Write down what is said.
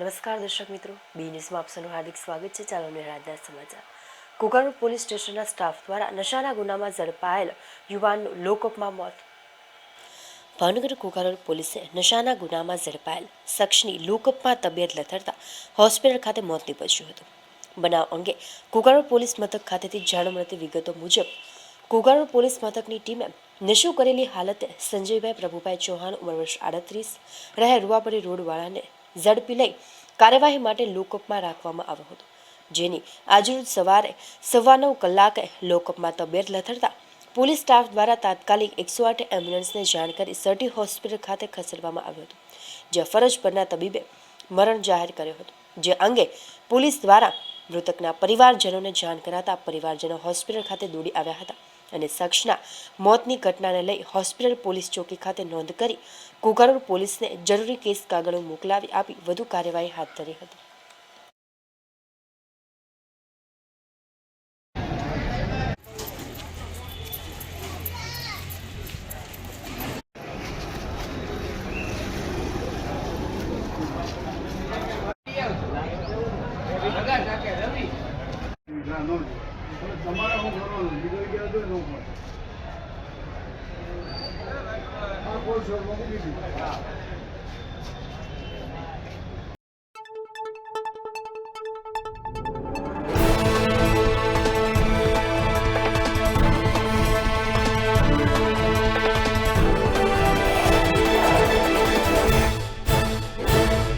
નમસ્કાર દર્શક મિત્રો. બી ન્યૂઝમાં આપસનું હાર્દિક સ્વાગત છે. ચાલો મેં સમાચાર. કુકરપુર પોલીસ સ્ટેશનના સ્ટાફ દ્વારા નશાના ગુનામાં ઝડપાયેલ યુવાનનું લોકઅપમાં મોત. ભાવનગર કુકારોલ પોલીસે નશાના ગુનામાં ઝડપાયેલ શખ્સની લોકઅપમાં તબિયત લથડતા હોસ્પિટલ ખાતે મોત નીપજ્યું હતું. બનાવ અંગે કુકારોલ પોલીસ મથક ખાતેથી જાણ મળતી વિગતો મુજબ કુકરપુર પોલીસ મથકની ટીમે નશો કરેલી હાલતે સંજયભાઈ પ્રભુભાઈ ચૌહાણ, ઉંમર વર્ષ આડત્રીસ, રહે રૂવાપરી રોડવાળાને ઝડપી લઈ કાર્યવાહી માટે લોકઅપમાં રાખવામાં આવ્યો હતો. જેની આજરોજ સવારે સવા નવ કલાકે લોકઅપમાં તબિયત લથડતા પોલીસ સ્ટાફ દ્વારા તાત્કાલિક એકસો આઠ એમ્બ્યુલન્સને જાણ કરી સર્ટી હોસ્પિટલ ખાતે ખસેડવામાં આવ્યો હતો, જ્યાં ફરજ પરના તબીબે મરણ જાહેર કર્યો હતો. જે અંગે પોલીસ દ્વારા મૃતકના પરિવારજનોને જાણ કરાતા પરિવારજનો હોસ્પિટલ ખાતે દોડી આવ્યા હતા. અને શખ્સના મોતની ઘટનાને લઈ હોસ્પિટલ પોલીસ ચોકી ખાતે નોંધ કરી કુકરપુર પોલીસને જરૂરી કેસ કાગળો મોકલાવી આપી વધુ કાર્યવાહી હાથ ધરી હતી નો. તમારે હું કરવાનું બીજો ગયા તો ન પડે. આ કોઈ શોધમાં મૂકી દીધું.